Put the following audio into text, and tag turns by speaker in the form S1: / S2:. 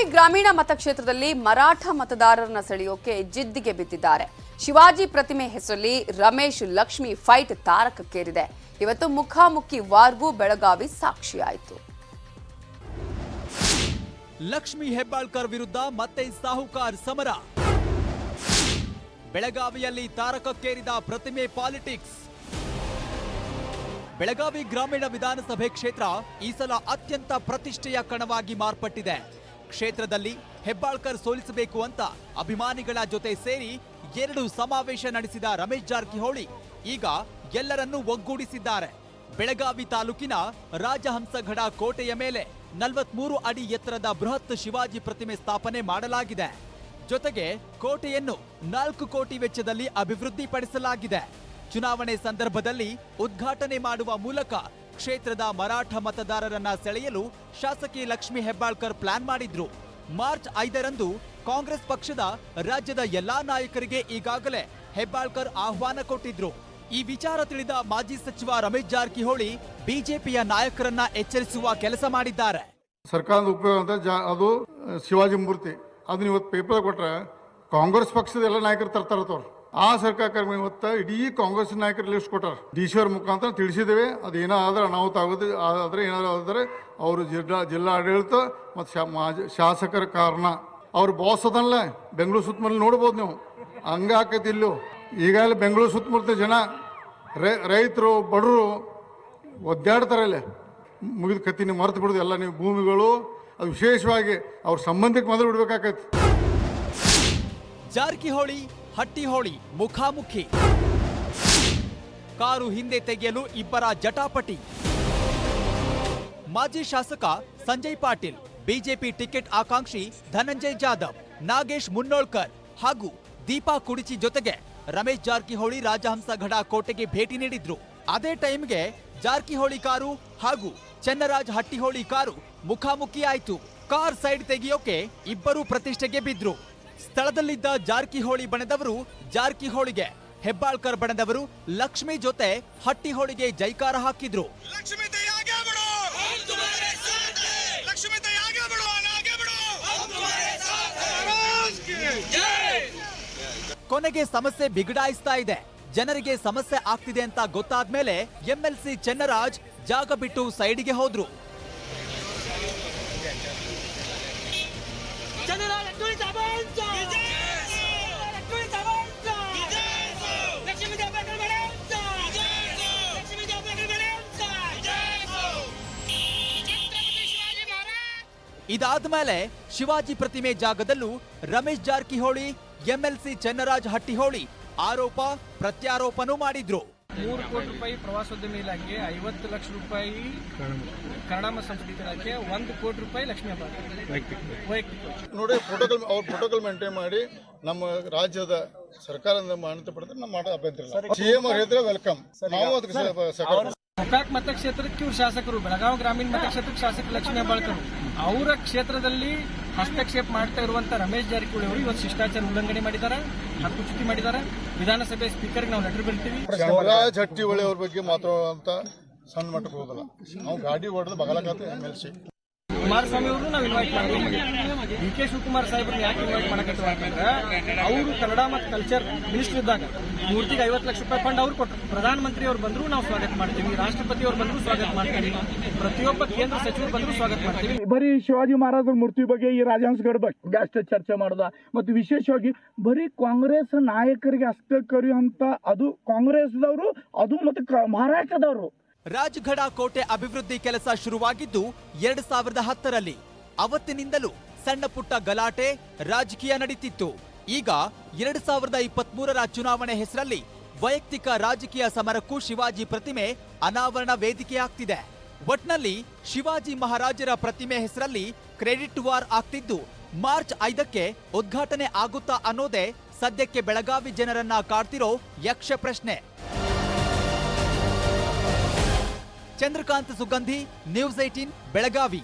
S1: ಬೆಳಗಾವಿ ಗ್ರಾಮೀಣ ಮತಕ್ಷೇತ್ರದಲ್ಲಿ ಮರಾಠ ಮತದಾರರನ್ನ ಸೆಳೆಯೋಕೆ ಜಿದ್ದಿಗೆ ಬಿದ್ದಿದ್ದಾರೆ. ಶಿವಾಜಿ ಪ್ರತಿಮೆ ಹೆಸರಲ್ಲಿ ರಮೇಶ್ ಲಕ್ಷ್ಮಿ ಫೈಟ್ ತಾರಕಕ್ಕೇರಿದೆ. ಇವತ್ತು ಮುಖಾಮುಖಿ ವಾರ್ಗೂ ಬೆಳಗಾವಿ ಸಾಕ್ಷಿಯಾಯಿತು.
S2: ಲಕ್ಷ್ಮಿ ಹೆಬ್ಬಾಳ್ಕರ್ ವಿರುದ್ಧ ಮತ್ತೆ ಸಾಹುಕಾರ್ ಸಮರ. ಬೆಳಗಾವಿಯಲ್ಲಿ ತಾರಕಕ್ಕೇರಿದ ಪ್ರತಿಮೆ ಪಾಲಿಟಿಕ್ಸ್. ಬೆಳಗಾವಿ ಗ್ರಾಮೀಣ ವಿಧಾನಸಭೆ ಕ್ಷೇತ್ರ ಈ ಸಲ ಅತ್ಯಂತ ಪ್ರತಿಷ್ಠೆಯ ಕಣವಾಗಿ ಮಾರ್ಪಟ್ಟಿದೆ. ಕ್ಷೇತ್ರದಲ್ಲಿ ಹೆಬ್ಬಾಳ್ಕರ್ ಸೋಲಿಸಬೇಕು ಅಂತ ಅಭಿಮಾನಿಗಳ ಜೊತೆ ಸೇರಿ ಎರಡು ಸಮಾವೇಶ ನಡೆಸಿದ ರಮೇಶ್ ಜಾರಕಿಹೊಳಿ ಈಗ ಎಲ್ಲರನ್ನೂ ಒಗ್ಗೂಡಿಸಿದ್ದಾರೆ. ಬೆಳಗಾವಿ ತಾಲೂಕಿನ ರಾಜಹಂಸಘಡ ಕೋಟೆಯ ಮೇಲೆ ನಲವತ್ಮೂರು ಅಡಿ ಎತ್ತರದ ಬೃಹತ್ ಶಿವಾಜಿ ಪ್ರತಿಮೆ ಸ್ಥಾಪನೆ ಮಾಡಲಾಗಿದೆ. ಜೊತೆಗೆ ಕೋಟೆಯನ್ನು ನಾಲ್ಕು ಕೋಟಿ ವೆಚ್ಚದಲ್ಲಿ ಅಭಿವೃದ್ಧಿಪಡಿಸಲಾಗಿದೆ. ಚುನಾವಣೆ ಸಂದರ್ಭದಲ್ಲಿ ಉದ್ಘಾಟನೆ ಮಾಡುವ ಮೂಲಕ ಕ್ಷೇತ್ರದ ಮರಾಠ ಮತದಾರರನ್ನ ಸೆಳೆಯಲು ಶಾಸಕಿ ಲಕ್ಷ್ಮಿ ಹೆಬ್ಬಾಳ್ಕರ್ ಪ್ಲಾನ್ ಮಾಡಿದ್ರು. ಮಾರ್ಚ್ ಐದರಂದು ಕಾಂಗ್ರೆಸ್ ಪಕ್ಷದ ರಾಜ್ಯದ ಎಲ್ಲಾ ನಾಯಕರಿಗೆ ಈಗಾಗಲೇ ಹೆಬ್ಬಾಳ್ಕರ್ ಆಹ್ವಾನ ಕೊಟ್ಟಿದ್ರು. ಈ ವಿಚಾರ ತಿಳಿದ ಮಾಜಿ ಸಚಿವ ರಮೇಶ್ ಜಾರಕಿಹೊಳಿ ಬಿಜೆಪಿಯ ನಾಯಕರನ್ನ ಎಚ್ಚರಿಸುವ ಕೆಲಸ ಮಾಡಿದ್ದಾರೆ.
S3: ಸರ್ಕಾರದ ಉಪಯೋಗ ಅಂತ ಅದು, ಶಿವಾಜಿ ಮೂರ್ತಿ. ಅದನ್ನ ಇವತ್ತು ಪೇಪರ್ ಕೊಟ್ರೆ ಕಾಂಗ್ರೆಸ್ ಪಕ್ಷದ ಎಲ್ಲ ನಾಯಕರು ತರ್ತಾರತ್ತವ್ರು ಆ ಸರ್ಕಾರ ಇವತ್ತು ಇಡೀ ಕಾಂಗ್ರೆಸ್ ನಾಯಕರು ಲಿಸ್ಟ್ ಕೊಟ್ಟಾರ ಡಿ ಸಿ ಅವ್ರ ಮುಖಾಂತರ ತಿಳಿಸಿದ್ದೇವೆ. ಅದು ಏನಾದ್ರೆ ಅನಾಹುತ ಆಗೋದು, ಆದರೆ ಏನಾದ್ರು ಆದರೆ ಅವರು ಜಿಲ್ಲಾ ಜಿಲ್ಲಾ ಆಡಳಿತ ಮತ್ತು ಶಾಸಕರ ಕಾರಣ. ಅವ್ರ ಬಾಸ್ ಅದಲ್ಲ ಬೆಂಗಳೂರು ಸುತ್ತಮುತ್ತ ನೋಡ್ಬೋದು ನೀವು. ಹಂಗ ಆಕೈತಿ ಇಲ್ಲೂ. ಈಗಾಗಲೇ ಬೆಂಗಳೂರು ಸುತ್ತಮುತ್ತ ಜನ ರೈತರು ಬಡವರು ಒದ್ದಾಡ್ತಾರೆ ಅಲ್ಲೇ. ಮುಗಿದ ಕತ್ತಿ ನೀವು ಮರೆತು ಬಿಡೋದು ಎಲ್ಲ ನೀವು ಭೂಮಿಗಳು. ಅದು ವಿಶೇಷವಾಗಿ ಅವ್ರ ಸಂಬಂಧಕ್ಕೆ ಮೊದಲು ಬಿಡ್ಬೇಕಾಗತ್ತೆ
S2: ಜಾರಕಿಹೊಳಿ ಹಟ್ಟಿಹೊಳಿ, ಮುಖಾಮುಖಿ. ಕಾರು ಹಿಂದೆ ತೆಗೆಯಲು ಇಬ್ಬರ ಜಟಾಪಟಿ. ಮಾಜಿ ಶಾಸಕ ಸಂಜಯ್ ಪಾಟೀಲ್, ಬಿಜೆಪಿ ಟಿಕೆಟ್ ಆಕಾಂಕ್ಷಿ ಧನಂಜಯ್ ಜಾಧವ್, ನಾಗೇಶ್ ಮುನ್ನೋಳ್ಕರ್ ಹಾಗೂ ದೀಪಾ ಕುಡಿಚಿ ಜೊತೆಗೆ ರಮೇಶ್ ಜಾರಕಿಹೊಳಿ ರಾಜಹಂಸ ಘಡ ಕೋಟೆಗೆ ಭೇಟಿ ನೀಡಿದ್ರು. ಅದೇ ಟೈಮ್ಗೆ ಜಾರಕಿಹೊಳಿ ಕಾರು ಹಾಗೂ ಚೆನ್ನರಾಜ್ ಹಟ್ಟಿಹೋಳಿ ಕಾರು ಮುಖಾಮುಖಿ ಆಯ್ತು ಕಾರ್ ಸೈಡ್ ತೆಗೆಯೋಕೆ ಇಬ್ಬರು ಪ್ರತಿಷ್ಠೆಗೆ ಬಿದ್ರು. ಸ್ಥಳದಲ್ಲಿದ್ದ ಜಾರಕಿಹೊಳಿ ಬಣದವರು ಜಾರಕಿಹೊಳಿಗೆ ಹೆಬ್ಬಾಳ್ಕರ್ ಬಣದವರು ಲಕ್ಷ್ಮಿ ಜೊತೆ ಹಟ್ಟಿಹೊಳಿಗೆ ಜೈಕಾರ ಹಾಕಿದ್ರು. ಕೊನೆಗೆ ಸಮಸ್ಯೆ ಬಿಗಡಾಯಿಸ್ತಾ ಇದೆ. ಜನರಿಗೆ ಸಮಸ್ಯೆ ಆಗ್ತಿದೆ ಅಂತ ಗೊತ್ತಾದ್ಮೇಲೆ ಎಂಎಲ್ಸಿ ಚೆನ್ನರಾಜ್ ಜಾಗ ಬಿಟ್ಟು ಸೈಡಿಗೆ ಹೋದ್ರು. ಇದಾದ್ಮೇಲೆ ಶಿವಾಜಿ ಪ್ರತಿಮೆ ಜಾಗದಲ್ಲೂ ರಮೇಶ್ ಜಾರಕಿಹೊಳಿ ಎಂಎಲ್ಸಿ ಚನ್ನರಾಜ್ ಹಟ್ಟಿಹೊಳಿ ಆರೋಪ ಪ್ರತ್ಯಾರೋಪನೂ ಮಾಡಿದ್ರು.
S4: ಮೂರು ಕೋಟಿ ರೂಪಾಯಿ ಪ್ರವಾಸೋದ್ಯಮ ಇಲಾಖೆ ಐವತ್ತು ಲಕ್ಷ ರೂಪಾಯಿ ಕನ್ನಡ ಮತ್ತು ಸಂಸ್ಕೃತಿ ಇಲಾಖೆ ಒಂದು ಕೋಟಿ ರೂಪಾಯಿ ಲಕ್ಷ್ಮೀ ವೈಯಕ್ತಿಕ.
S3: ನೋಡಿ ಪ್ರೋಟೋಕಾಲ್ ಅವ್ರ ಪ್ರೋಟೋಕಾಲ್ ಮೇಂಟೈನ್ ಮಾಡಿ ನಮ್ಮ ರಾಜ್ಯದ ಸರ್ಕಾರದಿಂದ ಮಾನ್ಯತೆ ಪಡೆದ್ರೆ ನಮ್ಮ ಮಾಡೋ ಅಭ್ಯಂತರ ಇಲ್ಲ ಸಿ ಎಂ ಅವ್ರು ಹೇಳಿದ್ರೆ ವೆಲ್ಕಮ್ ನಾವು ಅದಕ್ಕೆ
S4: ಗೋಕಾಕ್ ಮತಕ್ಷೇತ್ರಕ್ಕೆ ಇವ್ರು ಶಾಸಕರು, ಬೆಳಗಾವಿ ಗ್ರಾಮೀಣ ಮತಕ್ಷೇತ್ರಕ್ಕೆ ಶಾಸಕ ಲಕ್ಷ್ಮೀ ಹೆಬ್ಬಾಳ್ಕರ್. ಅವರ ಕ್ಷೇತ್ರದಲ್ಲಿ ಹಸ್ತಕ್ಷೇಪ ಮಾಡ್ತಾ ಇರುವಂತ ರಮೇಶ್ ಜಾರಕಿಹೊಳಿ ಅವರು ಇವತ್ತು ಶಿಷ್ಟಾಚಾರ ಉಲ್ಲಂಘನೆ ಮಾಡಿದ್ದಾರೆ ಹಕ್ಕುಚ್ಯುತಿ ಮಾಡಿದ್ದಾರೆ. ವಿಧಾನಸಭೆ ಸ್ಪೀಕರ್ಗೆ ನಾವು ಲೆಟರ್ ಬಿಡ್ತೀವಿ
S3: ಶಿವರಾಜ್ ಹಟ್ಟಿಹೊಳಿ ಅವ್ರ ಬಗ್ಗೆ ಮಾತಾಡುವಂತ ಸಣ್ಣ ಮಟ್ಟಕ್ಕೆ ಹೋಗಲ್ಲ. ನಾವು ಗಾಡಿ ಹೊಡೆದು ಬಗಲಕತ್ತೆ ಎಂ ಎಲ್ ಸಿ
S4: ಕುಮಾರಸ್ವಾಮಿ ಅವರು ನಾವು ಇನ್ವೈಟ್ ಮಾಡ್ತೀವಿ. ಡಿ ಕೆ ಶಿವಕುಮಾರ್ ಸಾಹೇಬ್ರನ್ನ ಯಾಕೆ ಇನ್ವೈಟ್ ಮಾಡಕತ್ತೀವಿ ಅಂತಂದ್ರೆ, ಅವರು ಕನ್ನಡ ಮತ್ತು ಕಲ್ಚರ್ ಮಿನಿಸ್ಟರ್ ಇದ್ದಾಗ ಮೂರ್ತಿಗೆ ಐವತ್ತು ಲಕ್ಷ ರೂಪಾಯಿ ಫಂಡ್ ಅವ್ರು ಕೊಟ್ಟರು ಪ್ರಧಾನಮಂತ್ರಿ ಅವ್ರು ಬಂದರೂ ನಾವು ಸ್ವಾಗತ ಮಾಡ್ತೀವಿ, ರಾಷ್ಟ್ರಪತಿ ಅವ್ರು ಬಂದರೂ ಸ್ವಾಗತ ಮಾಡ್ತೀವಿ, ಪ್ರತಿಯೊಬ್ಬ ಕೇಂದ್ರ ಸಚಿವರು ಬಂದರೂ ಸ್ವಾಗತ ಮಾಡ್ತೀವಿ.
S5: ಬರೀ ಶಿವಾಜಿ ಮಹಾರಾಜರ ಮೂರ್ತಿ ಬಗ್ಗೆ ಈ ರಾಜಹಂಸಗಢ ಬಗ್ಗೆ ಅಷ್ಟೇ ಚರ್ಚೆ ಮಾಡೋದ? ಮತ್ತು ವಿಶೇಷವಾಗಿ ಬರೀ ಕಾಂಗ್ರೆಸ್ ನಾಯಕರಿಗೆ ಅಷ್ಟೇ ಕರೆಯುವಂತ ಅದು ಕಾಂಗ್ರೆಸ್ದವರು, ಅದು ಮತ್ತು ಮಹಾರಾಷ್ಟ್ರದವರು.
S2: ರಾಜ್ಗಢ ಕೋಟೆ ಅಭಿವೃದ್ಧಿ ಕೆಲಸ ಶುರುವಾಗಿದ್ದು ಎರಡ್ ಸಾವಿರದ ಹತ್ತರಲ್ಲಿ. ಅವತ್ತಿನಿಂದಲೂ ಸಣ್ಣ ಪುಟ್ಟ ಗಲಾಟೆ ರಾಜಕೀಯ ನಡೀತಿತ್ತು. ಈಗ ಎರಡ್ ಸಾವಿರದ ಇಪ್ಪತ್ತ್ ಮೂರರ ಚುನಾವಣೆ ಹೆಸರಲ್ಲಿ ವೈಯಕ್ತಿಕ ರಾಜಕೀಯ ಸಮರಕ್ಕೂ ಶಿವಾಜಿ ಪ್ರತಿಮೆ ಅನಾವರಣ ವೇದಿಕೆಯಾಗ್ತಿದೆ. ಒಟ್ನಲ್ಲಿ ಶಿವಾಜಿ ಮಹಾರಾಜರ ಪ್ರತಿಮೆ ಹೆಸರಲ್ಲಿ ಕ್ರೆಡಿಟ್ ವಾರ್ ಆಗ್ತಿದ್ದು, ಮಾರ್ಚ್ ಐದಕ್ಕೆ ಉದ್ಘಾಟನೆ ಆಗುತ್ತಾ ಅನ್ನೋದೇ ಸದ್ಯಕ್ಕೆ ಬೆಳಗಾವಿ ಜನರನ್ನ ಕಾಡ್ತಿರೋ ಯಕ್ಷ ಪ್ರಶ್ನೆ. Chandrakant Sugandhi news eighteen Belagavi.